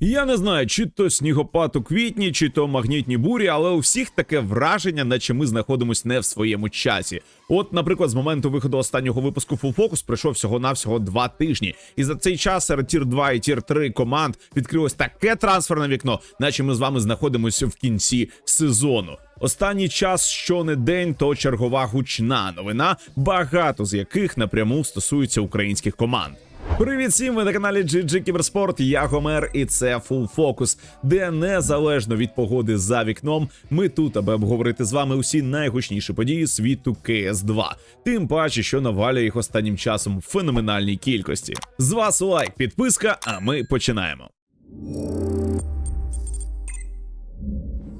Я не знаю, чи то снігопад у квітні, чи то магнітні бурі, але у всіх таке враження, наче ми знаходимось не в своєму часі. От, наприклад, з моменту виходу останнього випуску Full Focus пройшов всього навсього два тижні, і за цей час серед тір 2 і тір 3 команд відкрилось таке трансферне вікно, наче ми з вами знаходимося в кінці сезону. Останній час, що не день, то чергова гучна новина, багато з яких напряму стосуються українських команд. Привіт всім, ви на каналі GG Кіберспорт, я Гомер, і це Full Focus, де незалежно від погоди за вікном, ми тут, аби обговорити з вами усі найгучніші події світу КС 2 Тим паче, що навалює їх останнім часом в феноменальній кількості. З вас лайк, підписка, а ми починаємо.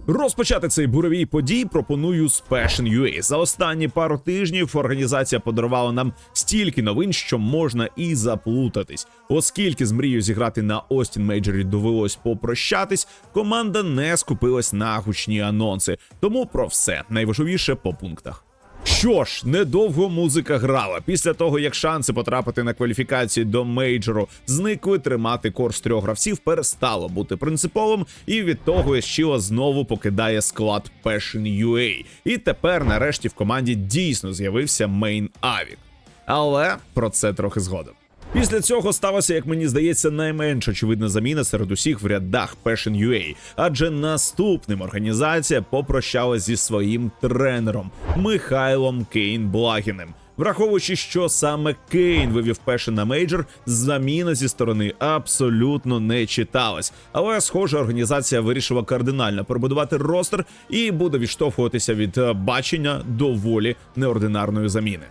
Розпочати цей буровій подій пропоную з Passion UA. За останні пару тижнів організація подарувала нам стільки новин, що можна і заплутатись. Оскільки з мрією зіграти на Остін Мейджорі довелось попрощатись, команда не скупилась на гучні анонси. Тому про все найважливіше по пунктах. Що ж, недовго музика грала. Після того, як шанси потрапити на кваліфікацію до мейджору зникли, тримати корс трьох гравців перестало бути принциповим, і від того Ещіла знову покидає склад Passion UA. І тепер, нарешті, в команді дійсно з'явився мейн Авік. Але про це трохи згодом. Після цього сталося, як мені здається, найменш очевидна заміна серед усіх в рядах Passion UA, адже наступним організація попрощалась зі своїм тренером Михайлом Кейн Благіним. Враховуючи, що саме Кейн вивів Passion на мейджор, заміна зі сторони абсолютно не читалась. Але, схоже, організація вирішила кардинально перебудувати ростер і буде відштовхуватися від е, бачення доволі неординарної заміни.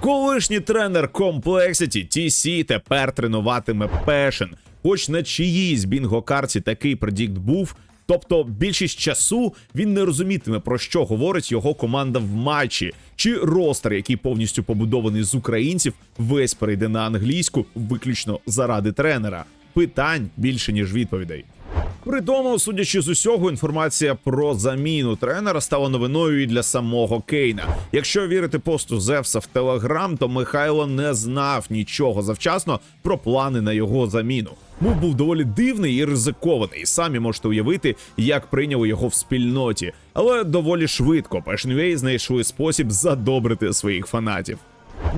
Колишній тренер Complexity TC тепер тренуватиме Passion. Хоч на чиїсь бінго-карті такий предікт був. Тобто більшість часу він не розумітиме про що говорить його команда в матчі, чи ростер, який повністю побудований з українців, весь перейде на англійську виключно заради тренера. Питань більше ніж відповідей. При тому, судячи з усього, інформація про заміну тренера стала новиною і для самого Кейна. Якщо вірити посту Зевса в Телеграм, то Михайло не знав нічого завчасно про плани на його заміну. Мов був доволі дивний і ризикований. Самі можете уявити, як прийняли його в спільноті. Але доволі швидко Passion знайшли спосіб задобрити своїх фанатів.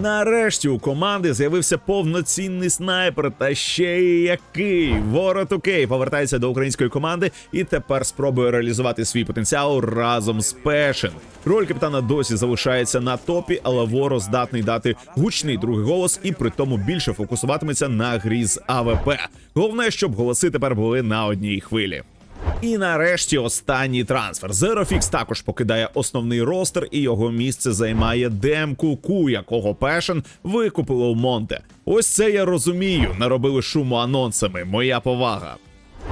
Нарешті у команди з'явився повноцінний снайпер, та ще й який Ворот Окей повертається до української команди і тепер спробує реалізувати свій потенціал разом з Пешен. Роль капітана досі залишається на топі, але Воро здатний дати гучний другий голос і при тому більше фокусуватиметься на грі з АВП. Головне, щоб голоси тепер були на одній хвилі. І нарешті останній трансфер. Зерофікс також покидає основний ростер, і його місце займає Демку, Куку, якого Пешен викупило у Монте. Ось це я розумію. Наробили шуму анонсами. Моя повага.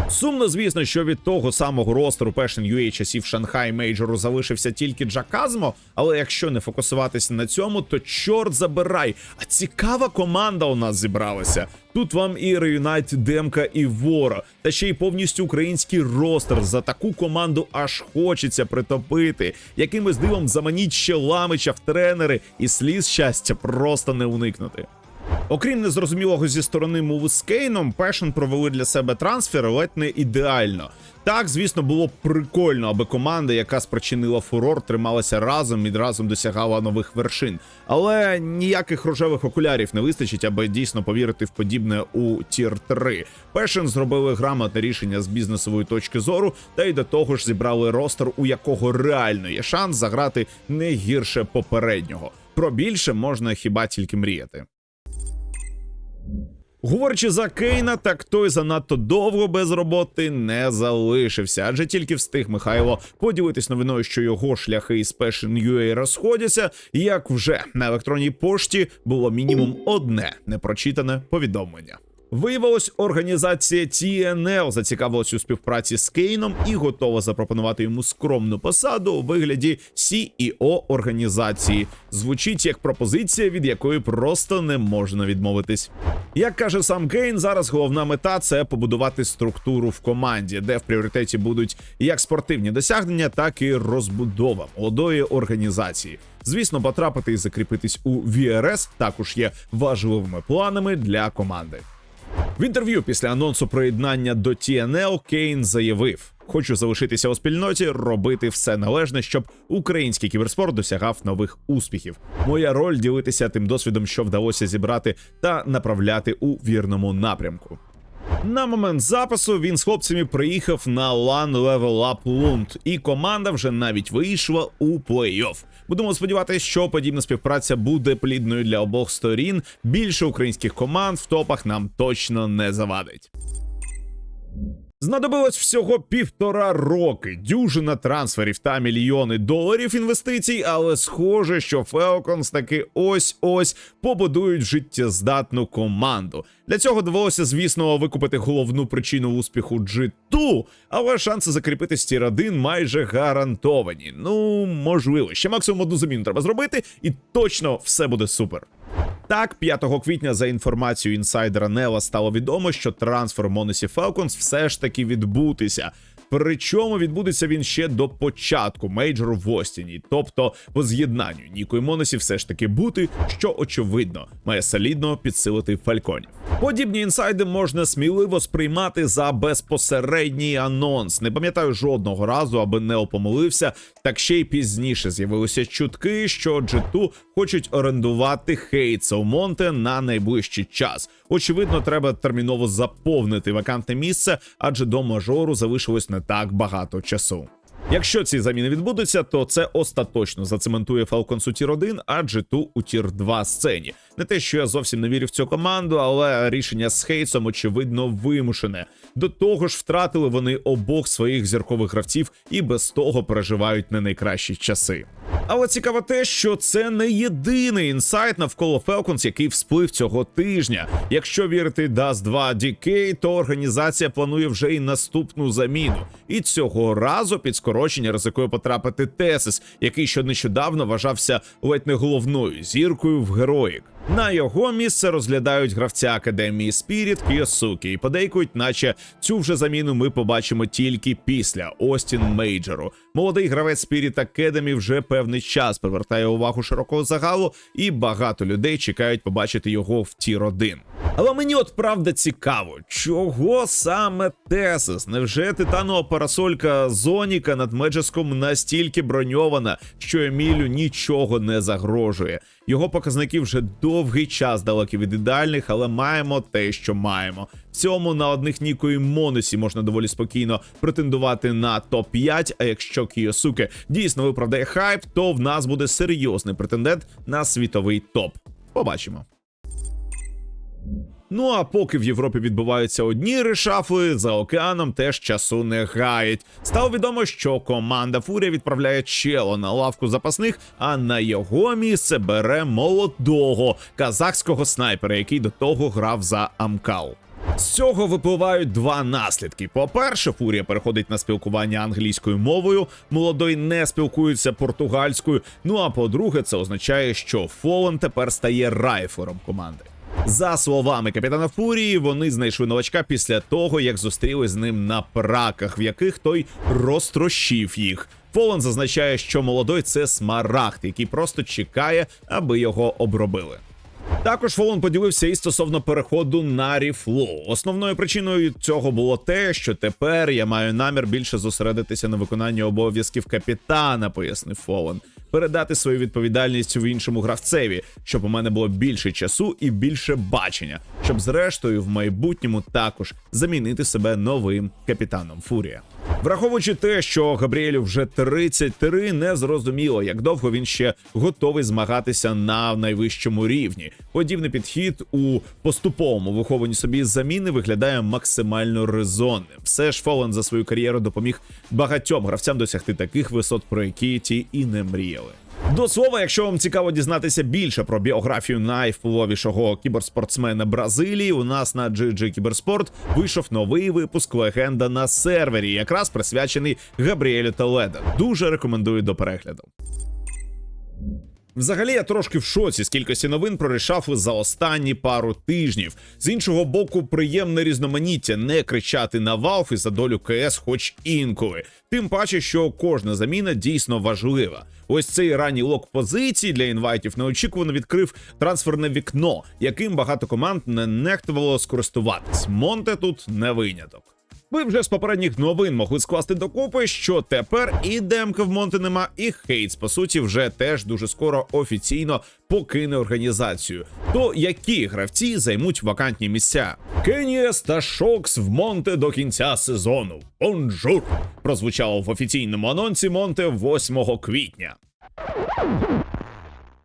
Сумно, звісно, що від того самого ростеру Passion UA часів Шанхай Мейджору залишився тільки Джаказмо, але якщо не фокусуватися на цьому, то чорт забирай. А цікава команда у нас зібралася. Тут вам і Reunite Демка, і Вора, та ще й повністю український ростер. За таку команду аж хочеться притопити. Якимось дивом заманіть ще ламича в тренери, і сліз щастя просто не уникнути. Окрім незрозумілого зі сторони мову з Кейном, Пешен провели для себе трансфер ледь не ідеально. Так, звісно, було прикольно, аби команда, яка спричинила фурор, трималася разом і разом досягала нових вершин. Але ніяких рожевих окулярів не вистачить, аби дійсно повірити в подібне у тір 3. Пешен зробили грамотне рішення з бізнесової точки зору, та й до того ж зібрали ростер, у якого реально є шанс заграти не гірше попереднього. Про більше можна хіба тільки мріяти. Говорячи за Кейна, так той занадто довго без роботи не залишився, адже тільки встиг Михайло поділитись новиною, що його шляхи із Passion UA розходяться, як вже на електронній пошті було мінімум одне непрочитане повідомлення. Виявилось, організація TNL зацікавилась у співпраці з Кейном і готова запропонувати йому скромну посаду у вигляді CEO організації. Звучить як пропозиція, від якої просто не можна відмовитись. Як каже сам Кейн, зараз головна мета це побудувати структуру в команді, де в пріоритеті будуть як спортивні досягнення, так і розбудова молодої організації. Звісно, потрапити і закріпитись у VRS також є важливими планами для команди. В інтерв'ю після анонсу приєднання до TNL Кейн заявив: Хочу залишитися у спільноті, робити все належне, щоб український кіберспорт досягав нових успіхів. Моя роль ділитися тим досвідом, що вдалося зібрати та направляти у вірному напрямку. На момент запису він з хлопцями приїхав на LAN Level Up Lund, і команда вже навіть вийшла у плей-офф. Будемо сподіватися, що подібна співпраця буде плідною для обох сторін. Більше українських команд в топах нам точно не завадить. Знадобилось всього півтора роки, дюжина трансферів та мільйони доларів інвестицій, але схоже, що Falcons таки ось-ось побудують життєздатну команду. Для цього довелося, звісно, викупити головну причину успіху G2, але шанси закріпити стір 1 майже гарантовані. Ну, можливо, ще максимум одну заміну треба зробити, і точно все буде супер. Так, 5 квітня, за інформацією інсайдера Нела, стало відомо, що трансфер Монесі Falcons все ж таки відбутися. Причому відбудеться він ще до початку мейджору в Остіні, тобто по з'єднанню Ніко і Монесі все ж таки бути, що очевидно має солідно підсилити фальконів. Подібні інсайди можна сміливо сприймати за безпосередній анонс. Не пам'ятаю жодного разу, аби не помилився. Так ще й пізніше з'явилися чутки, що G2 хочуть орендувати Хейтса у Монте на найближчий час. Очевидно, треба терміново заповнити вакантне місце, адже до мажору залишилось не так багато часу. Якщо ці заміни відбудуться, то це остаточно зацементує Falcons у тір 1, а G2 у тір 2 сцені. Не те, що я зовсім не вірю в цю команду, але рішення з Хейсом очевидно вимушене. До того ж, втратили вони обох своїх зіркових гравців і без того переживають не найкращі часи. Але цікаво те, що це не єдиний інсайт навколо Falcons, який всплив цього тижня. Якщо вірити Dust 2 DK, то організація планує вже й наступну заміну. І цього разу під скорочення ризикує потрапити Тесис, який ще нещодавно вважався ледь не головною зіркою в героїк. На його місце розглядають гравця академії Спіріт Кіосукі і подейкують, наче цю вже заміну ми побачимо тільки після Остін Мейджору. Молодий гравець Спіріт Academy вже певний час привертає увагу широкого загалу, і багато людей чекають побачити його в тір 1. Але мені от правда цікаво, чого саме Тесис? Невже титанова парасолька Зоніка над Меджеском настільки броньована, що Емілю нічого не загрожує? Його показники вже довгий час далекі від ідеальних, але маємо те, що маємо. В цьому на одних Ніко і Монесі можна доволі спокійно претендувати на топ 5 А якщо Кіосуке дійсно виправдає хайп, то в нас буде серйозний претендент на світовий топ. Побачимо. Ну а поки в Європі відбуваються одні решафли, за океаном теж часу не гаять. Стало відомо, що команда Фурія відправляє чело на лавку запасних, а на його місце бере молодого казахського снайпера, який до того грав за Амкал. З цього випливають два наслідки. По-перше, Фурія переходить на спілкування англійською мовою, молодой не спілкується португальською. Ну а по-друге, це означає, що Фолен тепер стає райфером команди. За словами капітана Фурії, вони знайшли новачка після того, як зустріли з ним на праках, в яких той розтрощив їх. Фолен зазначає, що молодой це смарагд, який просто чекає, аби його обробили. Також Фолон поділився і стосовно переходу на ріфло. Основною причиною цього було те, що тепер я маю намір більше зосередитися на виконанні обов'язків капітана, пояснив Фолон. Передати свою відповідальність в іншому гравцеві, щоб у мене було більше часу і більше бачення, щоб зрештою в майбутньому також замінити себе новим капітаном Фурія. Враховуючи те, що Габріелю вже 33, не зрозуміло, як довго він ще готовий змагатися на найвищому рівні. Подібний підхід у поступовому вихованні собі заміни виглядає максимально резонним. Все ж Фолен за свою кар'єру допоміг багатьом гравцям досягти таких висот, про які ті і не мріяли. До слова, якщо вам цікаво дізнатися більше про біографію найвпливовішого кіберспортсмена Бразилії, у нас на GG Кіберспорт вийшов новий випуск легенда на сервері, якраз присвячений Габріелю Толедо. Дуже рекомендую до перегляду. Взагалі, я трошки в шоці з кількості новин про решафли за останні пару тижнів. З іншого боку, приємне різноманіття не кричати на Valve і за долю КС, хоч інколи. Тим паче, що кожна заміна дійсно важлива. Ось цей ранній лок позицій для інвайтів неочікувано відкрив трансферне вікно, яким багато команд не нехтувало скористуватись. Монте тут не виняток. Ви вже з попередніх новин могли скласти докупи, що тепер і демка в Монте нема, і Хейтс, по суті, вже теж дуже скоро офіційно покине організацію. То які гравці займуть вакантні місця? Кеніес та Шокс в Монте до кінця сезону. Бонжур! прозвучало в офіційному анонсі Монте 8 квітня.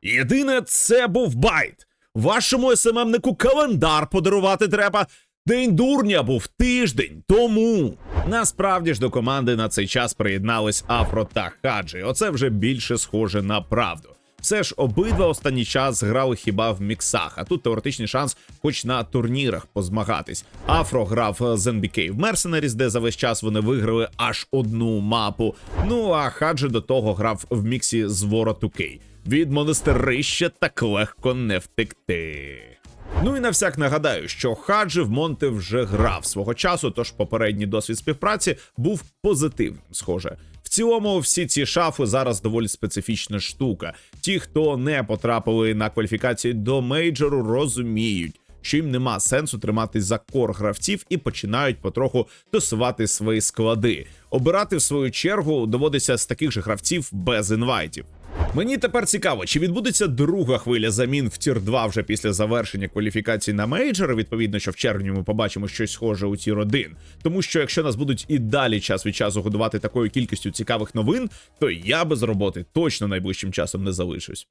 Єдине, це був байт. Вашому СММнику календар подарувати треба. День дурня був тиждень тому. Насправді ж до команди на цей час приєднались Афро та Хаджі. Оце вже більше схоже на правду. Все ж обидва останній час грали хіба в міксах, а тут теоретичний шанс, хоч на турнірах позмагатись. Афро грав з NBK в Mercenaries, де за весь час вони виграли аж одну мапу. Ну а Хаджі до того грав в міксі з 2K. Від монастирища так легко не втекти. Ну і на всяк нагадаю, що Хаджи в Монте вже грав свого часу, тож попередній досвід співпраці був позитивним, схоже. В цілому, всі ці шафи зараз доволі специфічна штука. Ті, хто не потрапили на кваліфікації до мейджору, розуміють. Що їм нема сенсу тримати за кор гравців і починають потроху тусувати свої склади. Обирати в свою чергу доводиться з таких же гравців без інвайтів. Мені тепер цікаво, чи відбудеться друга хвиля замін в тір 2 вже після завершення кваліфікації на мейджор. Відповідно, що в червні ми побачимо щось схоже у тір 1. Тому що якщо нас будуть і далі час від часу годувати такою кількістю цікавих новин, то я без роботи точно найближчим часом не залишусь.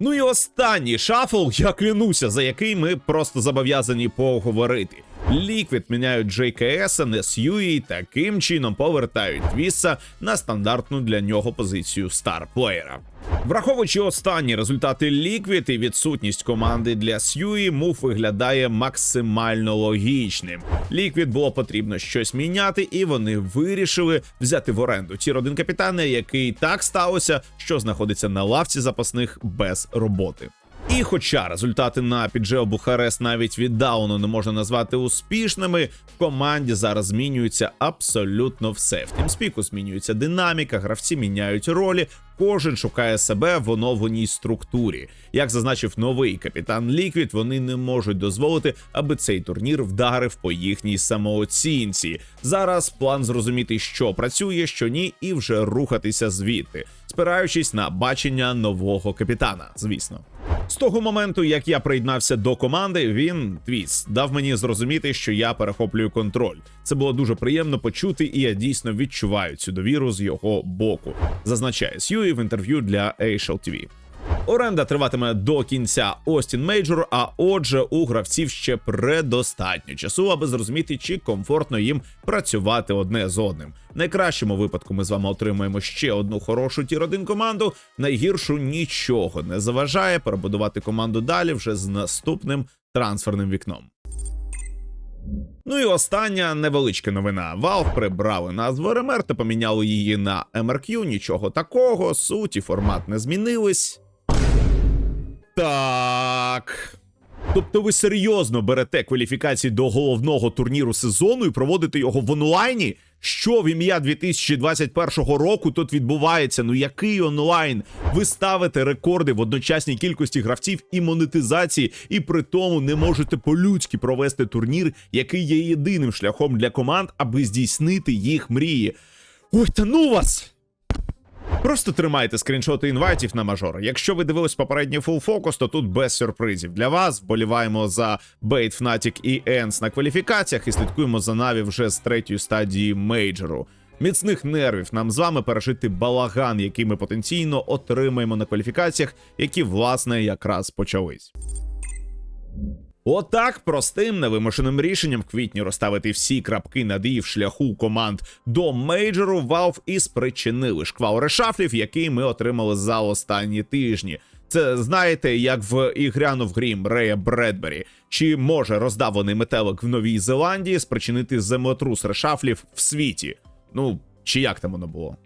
Ну і останній шафл, я клянуся, за який ми просто зобов'язані поговорити. Ліквід міняють JKS, NSU і таким чином повертають Віса на стандартну для нього позицію старплеєра. Враховуючи останні результати Liquid і відсутність команди для Сьюї, мув виглядає максимально логічним. Liquid було потрібно щось міняти, і вони вирішили взяти в оренду ті родин капітана, який так сталося, що знаходиться на лавці запасних без роботи. І хоча результати на піджео Бухарест навіть віддалено не можна назвати успішними, в команді зараз змінюється абсолютно все. В тімспіку змінюється динаміка, гравці міняють ролі, кожен шукає себе в оновленій структурі. Як зазначив новий капітан Ліквід, вони не можуть дозволити, аби цей турнір вдарив по їхній самооцінці. Зараз план зрозуміти, що працює, що ні, і вже рухатися звідти, спираючись на бачення нового капітана, звісно. З того моменту, як я приєднався до команди, він твіс дав мені зрозуміти, що я перехоплюю контроль. Це було дуже приємно почути, і я дійсно відчуваю цю довіру з його боку. Зазначає Сьюї в інтерв'ю для ASHL TV. Оренда триватиме до кінця Остін Мейджор, а отже, у гравців ще предостатньо часу, аби зрозуміти, чи комфортно їм працювати одне з одним. В найкращому випадку ми з вами отримаємо ще одну хорошу тір 1 команду. Найгіршу нічого не заважає перебудувати команду далі вже з наступним трансферним вікном. Ну і остання невеличка новина. Valve прибрали назву РМР та поміняли її на MRQ. Нічого такого, суті, формат не змінились. Так. Тобто ви серйозно берете кваліфікації до головного турніру сезону і проводите його в онлайні? Що в ім'я 2021 року тут відбувається? Ну який онлайн? Ви ставите рекорди в одночасній кількості гравців і монетизації, і при тому не можете по-людськи провести турнір, який є єдиним шляхом для команд, аби здійснити їх мрії. Ой, та ну вас! Просто тримайте скріншоти інвайтів на мажор. Якщо ви дивились попередній Full Focus, то тут без сюрпризів. Для вас вболіваємо за Bait, Fnatic і Ends на кваліфікаціях і слідкуємо за Наві вже з третьої стадії мейджору. Міцних нервів нам з вами пережити балаган, який ми потенційно отримаємо на кваліфікаціях, які власне якраз почались. Отак простим невимушеним рішенням в квітні розставити всі крапки над «і» в шляху команд до мейджору Valve і спричинили шквал решафлів, який ми отримали за останні тижні. Це знаєте, як в ігрянув грім Рея Бредбері. Чи може роздавлений метелик в Новій Зеландії спричинити землетрус решафлів в світі? Ну чи як там воно було?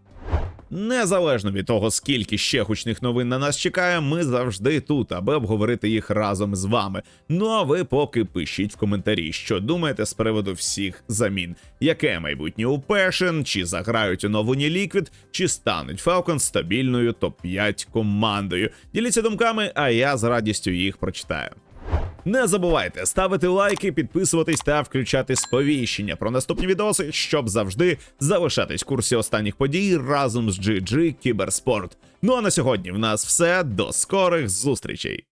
Незалежно від того, скільки ще гучних новин на нас чекає, ми завжди тут, аби обговорити їх разом з вами. Ну а ви поки пишіть в коментарі, що думаєте з приводу всіх замін, яке майбутнє у Passion, чи заграють у нову Liquid, чи стануть Falcons стабільною топ-5 командою. Діліться думками, а я з радістю їх прочитаю. Не забувайте ставити лайки, підписуватись та включати сповіщення про наступні відоси, щоб завжди залишатись в курсі останніх подій разом з GG Кіберспорт. Ну а на сьогодні в нас все. До скорих зустрічей.